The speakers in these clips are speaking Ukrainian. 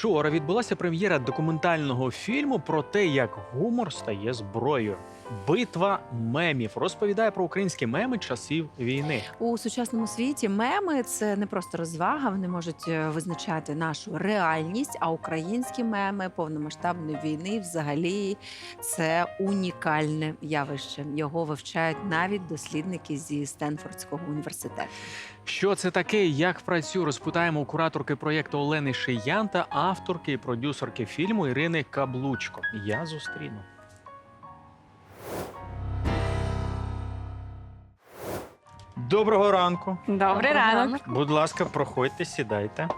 Вчора відбулася прем'єра документального фільму про те, як гумор стає зброєю. Битва мемів розповідає про українські меми часів війни. У сучасному світі меми це не просто розвага, вони можуть е, визначати нашу реальність. А українські меми повномасштабної війни взагалі це унікальне явище. Його вивчають навіть дослідники зі Стенфордського університету. Що це таке? Як працює? Розпитаємо у кураторки проєкту Олени Шиян та авторки і продюсерки фільму Ірини Каблучко. Я зустріну. Доброго ранку. Добрий ранок. Будь ласка, проходьте, сідайте.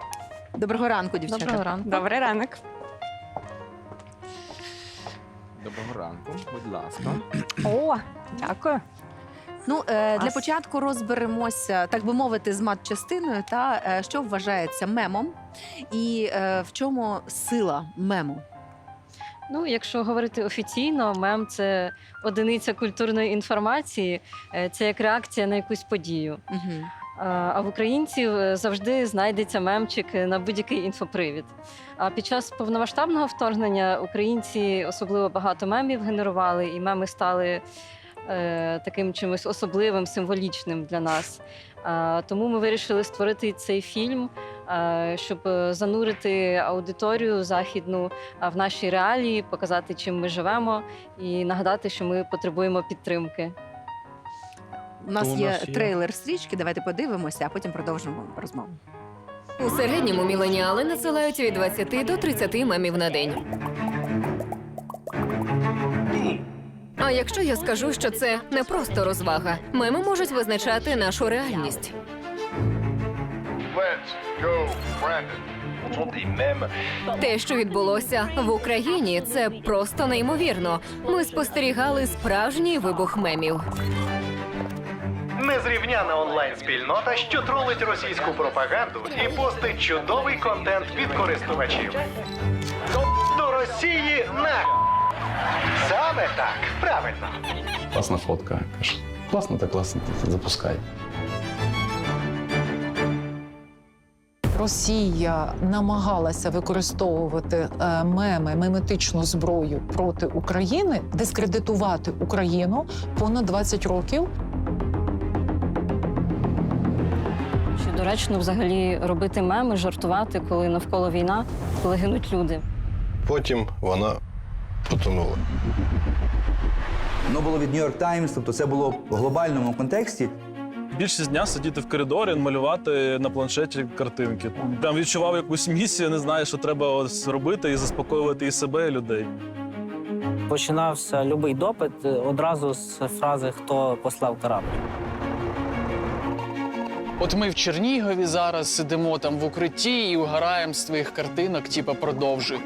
Доброго ранку, дівчата. Доброго ранку. Добрий ранок. Доброго ранку, будь ласка. О, дякую. Ну е, для Ас. початку розберемося, так би мовити, з матчастиною та е, що вважається мемом, і е, в чому сила мему. Ну, якщо говорити офіційно, мем це одиниця культурної інформації, е, це як реакція на якусь подію. Угу. А в українців е, завжди знайдеться мемчик на будь-який інфопривід. А під час повномасштабного вторгнення українці особливо багато мемів генерували, і меми стали е, таким чимось особливим, символічним для нас. А, тому ми вирішили створити цей фільм, е, щоб е, занурити аудиторію західну а, в наші реалії, показати, чим ми живемо, і нагадати, що ми потребуємо підтримки. У нас То у є нас є. трейлер стрічки. Давайте подивимося, а потім продовжимо розмову. У середньому міленіали надсилають від 20 до 30 мемів на день. А якщо я скажу, що це не просто розвага, меми можуть визначати нашу реальність. Те, що відбулося в Україні, це просто неймовірно. Ми спостерігали справжній вибух мемів. Незрівняна онлайн-спільнота, що тролить російську пропаганду і постить чудовий контент від користувачів. До, Росії на саме так, правильно. Класна фотка. Каже, класно та класно, запускай. Росія намагалася використовувати е, меми, меметичну зброю проти України, дискредитувати Україну понад 20 років. Чи доречно взагалі робити меми, жартувати, коли навколо війна, коли гинуть люди? Потім вона потонула. Воно було від New York Times, тобто це було в глобальному контексті. Більшість дня сидіти в коридорі, малювати на планшеті картинки. Прям відчував якусь місію, не знаю, що треба ось робити і заспокоювати і себе, і людей. Починався любий допит е, одразу з фрази Хто послав корабль. От ми в Чернігові зараз сидимо там в укритті і угораємо з твоїх картинок, типа продовжуй.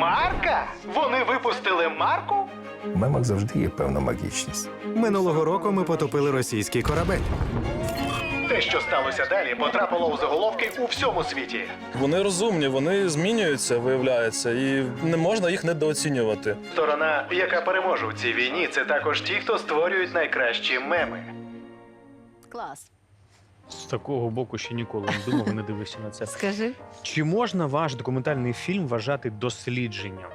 Марка? Вони випустили Марку? В мемах завжди є певна магічність. Минулого року ми потопили російський корабель. Те, що сталося далі, потрапило у заголовки у всьому світі. Вони розумні, вони змінюються, виявляється, і не можна їх недооцінювати. Сторона, яка переможе у цій війні, це також ті, хто створюють найкращі меми. Клас. З такого боку ще ніколи не думав, не дивився на це. Скажи. Чи можна ваш документальний фільм вважати дослідженням?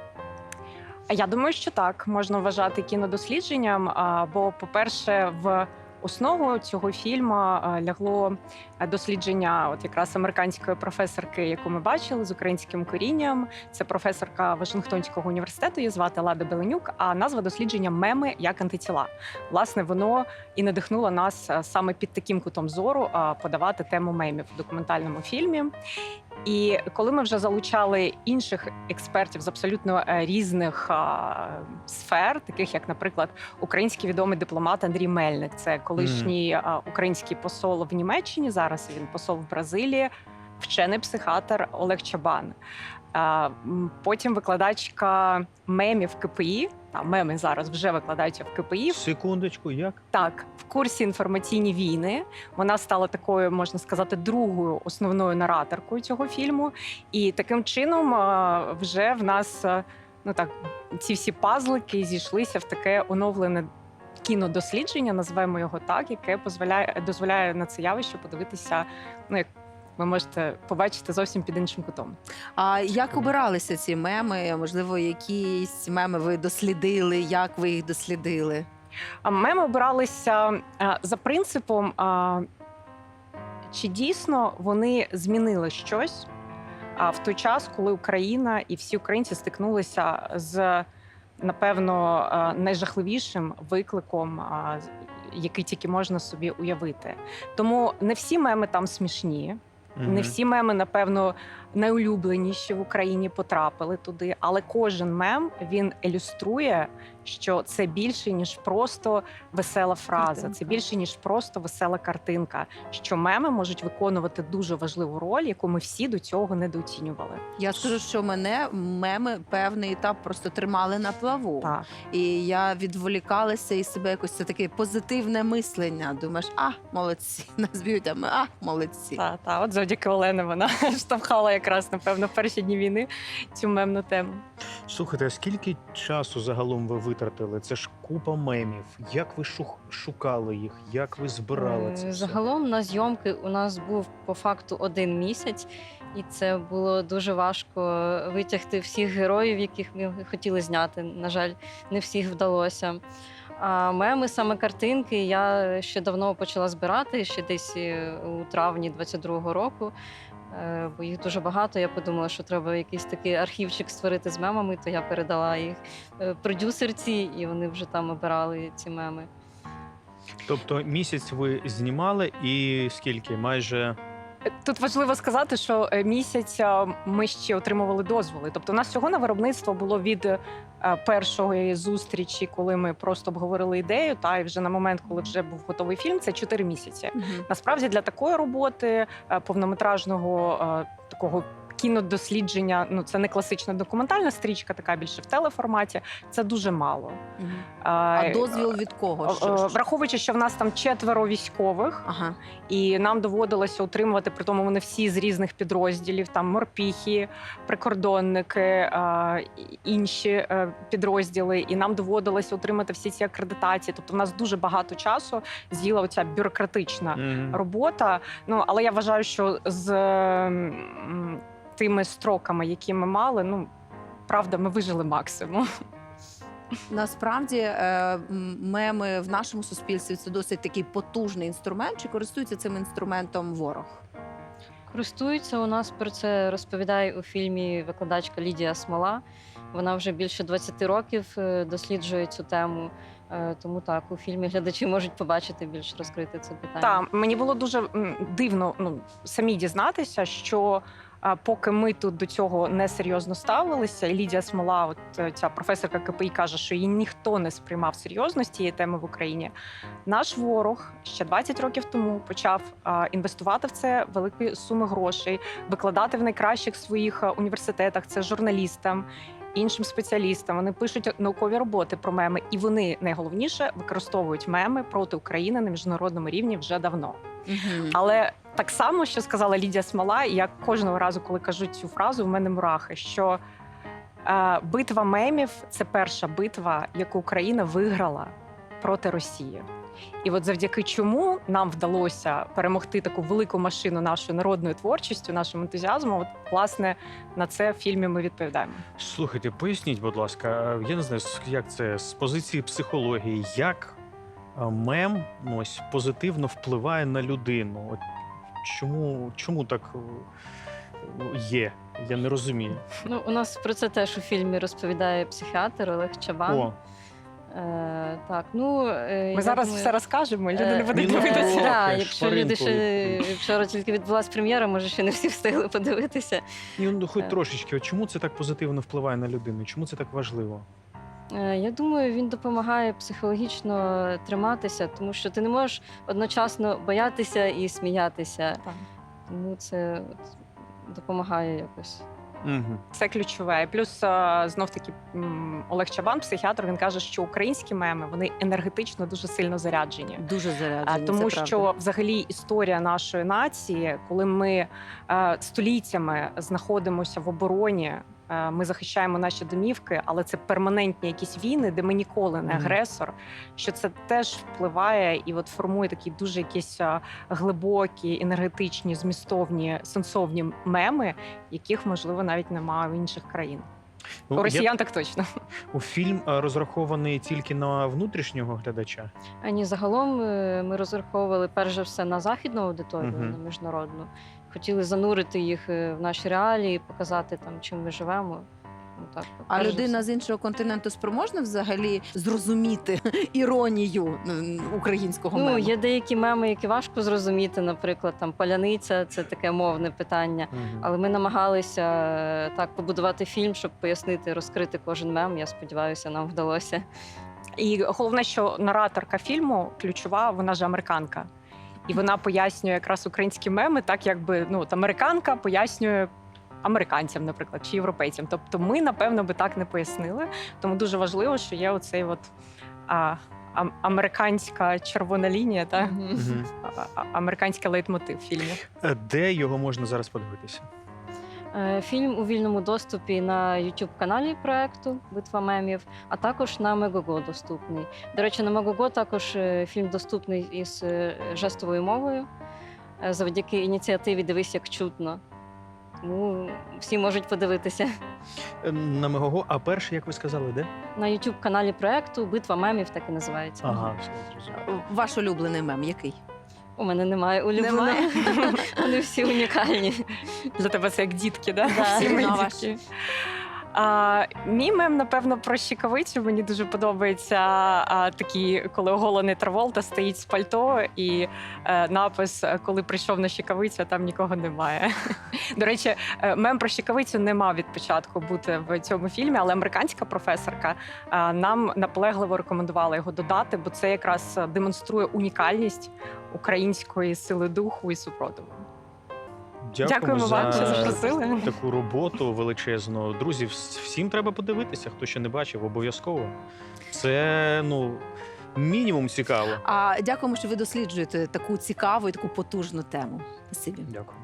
Я думаю, що так можна вважати кінодослідженням. Бо, по-перше, в основу цього фільму лягло е, дослідження, от якраз американської професорки, яку ми бачили з українським корінням. Це професорка Вашингтонського університету. Її звати Лада Беленюк. А назва дослідження меми як антитіла. Власне, воно і надихнуло нас е, саме під таким кутом зору подавати тему мемів в документальному фільмі. І коли ми вже залучали інших експертів з абсолютно е, різних а, сфер, таких як, наприклад, український відомий дипломат Андрій Мельник, це колишній а, український посол в Німеччині. Зараз він посол в Бразилії, вчений психіатр Олег Чабан. Потім викладачка мемів КПІ. Та меми зараз вже викладаються в КПІ. Секундочку, як? Так, в курсі інформаційні війни вона стала такою, можна сказати, другою основною нараторкою цього фільму. І таким чином вже в нас ну так ці всі пазлики зійшлися в таке оновлене. Кінодослідження, називаємо його так, яке дозволяє дозволяє на це явище подивитися ну як ви можете побачити зовсім під іншим кутом. А як обиралися ці меми? Можливо, якісь меми ви дослідили? Як ви їх дослідили? А Меми обиралися а, за принципом, а, чи дійсно вони змінили щось а, в той час, коли Україна і всі українці стикнулися з напевно найжахливішим викликом, а, який тільки можна собі уявити. Тому не всі меми там смішні. Не всі меми, напевно, найулюбленіші в Україні потрапили туди, але кожен мем він ілюструє, що це більше ніж просто весела фраза, Картинка. це більше ніж просто весела картинка. Що меми можуть виконувати дуже важливу роль, яку ми всі до цього недооцінювали. Я скажу, що мене меми певний етап просто тримали на плаву. Так. І я відволікалася і себе якось це таке позитивне мислення. Думаєш, а молодці, нас б'ють, а ми а молодці. Та, та, от завдяки Олені вона штовхала якраз напевно в перші дні війни цю мемну тему. Слухайте, а скільки часу загалом ви витратили? Це ж купа мемів. Як ви шух- шукали їх? Як ви збирали Е, це? все? Загалом на зйомки у нас був по факту один місяць, і це було дуже важко витягти всіх героїв, яких ми хотіли зняти. На жаль, не всіх вдалося. А меми, саме картинки, я ще давно почала збирати, ще десь е, у травні 22-го року. Е, Бо їх дуже багато. Я подумала, що треба якийсь такий архівчик створити з мемами, то я передала їх е, продюсерці, і вони вже там обирали ці меми. Тобто місяць ви знімали і скільки? Майже Тут важливо сказати, що місяця місяць е, ми ще отримували дозволи. Тобто, у нас всього на виробництво було від е, першої зустрічі, коли ми просто обговорили ідею, та і вже на момент, коли вже був готовий фільм, це 4 місяці. Угу. Насправді для такої роботи е, повнометражного е, такого. Кінодослідження, ну це не класична документальна стрічка, така більше в телеформаті. Це дуже мало. Мгм. А, А дозвіл від кого? Е, Що- е, що- Враховуючи, що в нас там четверо військових, Ага. і нам доводилося утримувати, при тому вони всі з різних підрозділів, там морпіхи, прикордонники, е, інші е, підрозділи. І нам доводилося утримати всі ці акредитації. Тобто, в нас дуже багато часу з'їла оця бюрократична Мгм. робота. Ну але я вважаю, що з тими строками, які ми мали, ну правда, ми вижили максимум. Насправді е, меми в нашому суспільстві це досить такий потужний інструмент. Чи користується цим інструментом ворог? Користуються у нас про це розповідає у фільмі викладачка Лідія Смола. Вона вже більше 20 років е, досліджує цю тему. Е, Тому так у фільмі глядачі можуть побачити більш розкрити це питання. Так, мені було дуже дивно ну, самі дізнатися, що а, поки ми тут до цього не серйозно ставилися, і Лідія Смола, от е, ця професорка КПІ, каже, що її ніхто не сприймав серйозно з цієї теми в Україні. Наш ворог ще 20 років тому почав інвестувати в це великі суми грошей, викладати в найкращих своїх університетах це журналістам. Іншим спеціалістам вони пишуть наукові роботи про меми, і вони найголовніше використовують меми проти України на міжнародному рівні вже давно. Мгм. Але так само, що сказала Лідія Смола, і я кожного разу, коли кажу цю фразу, в мене мурахи, що е, битва мемів це перша битва, яку Україна виграла проти Росії. І от завдяки чому нам вдалося перемогти таку велику машину нашою народною творчістю, нашим ентузіазмом, от власне на це в фільмі ми відповідаємо. Слухайте, поясніть, будь ласка, е, я не знаю, як це з позиції психології, як е, мем ось позитивно впливає на людину. Чому, чому так е, є? Я не розумію. Ну, у нас про це теж у фільмі розповідає психіатр Олег Чабан. О, Е, так, ну, е, Ми я зараз думаю- все розкажемо, люди Е, не будуть ну, дивитися. Трохи, якщо люди ще вчора тільки відбулася прем'єра, може ще не всі встигли подивитися. ні, ну хоч Е. трошечки. Чому це так позитивно впливає на людину? Чому це так важливо? Е, Я думаю, він допомагає психологічно триматися, тому що ти не можеш одночасно боятися і сміятися. Так. Тому це от допомагає якось. Угу. Це ключове. І Плюс знов таки Олег Чабан, психіатр, він каже, що українські меми вони енергетично дуже сильно заряджені. Дуже А, заряджені. Тому це що правда. взагалі історія нашої нації, коли ми е, століттями знаходимося в обороні е, ми захищаємо наші домівки, але це перманентні якісь війни, де ми ніколи не агресор. Що це теж впливає і от формує такі дуже якісь е, глибокі, енергетичні, змістовні, сенсовні меми, яких можливо навіть немає в інших країн. Ну, У я- росіян так точно. у фільм е, розрахований тільки на внутрішнього глядача. А ні, загалом е, ми розраховували перш за все на західну аудиторію, Мгм. на міжнародну. Хотіли занурити їх е, в наші реалії, показати там, чим ми живемо. Ну, так, А людина все. з іншого континенту спроможна взагалі зрозуміти іронію українського Ну, мему? є деякі меми, які важко зрозуміти, наприклад, там паляниця це таке мовне питання. Але ми намагалися е, так побудувати фільм, щоб пояснити, розкрити кожен мем. Я сподіваюся, нам вдалося. І головне, що нараторка фільму ключова, вона ж американка. І вона пояснює якраз українські меми, так якби ну от американка пояснює американцям, наприклад, чи європейцям. Тобто, ми напевно би так не пояснили. Тому дуже важливо, що є оцей от а, а американська червона лінія, та. Мгм. а- а- американський лейтмотив фільму. Е, Де його можна зараз подивитися? Е, Фільм у вільному доступі на youtube каналі проекту Битва мемів, а також на Мегого доступний. До речі, на Мегого також е, фільм доступний із е, жестовою мовою завдяки ініціативі Дивись, як чутно. Тому всі можуть подивитися. Е, На Мегого, а перший, як ви сказали, де? На youtube каналі проекту Битва мемів так і називається. Ага, все зрозуміло. Ваш улюблений мем який? У мене немає улюблених. Немає? Вони всі унікальні. Для тебе це як дітки, да? Да. Всі Ну, дітки. А, мій мем, напевно, про щекавицю. Мені дуже подобається а, такий, коли оголений Траволта стоїть з пальто, і е, напис Коли прийшов на щекавицю, а там нікого немає. До речі, е, мем про щекавицю не мав від початку бути в цьому фільмі, але американська професорка а, нам наполегливо рекомендувала його додати, бо це якраз демонструє унікальність української сили духу і супротиву. Дякуємо вам, що запросили. таку роботу величезну. Друзі, всім треба подивитися, хто ще не бачив, обов'язково. Це ну мінімум цікаво. А дякуємо, що ви досліджуєте таку цікаву і таку потужну тему. Спасибі. Дякую.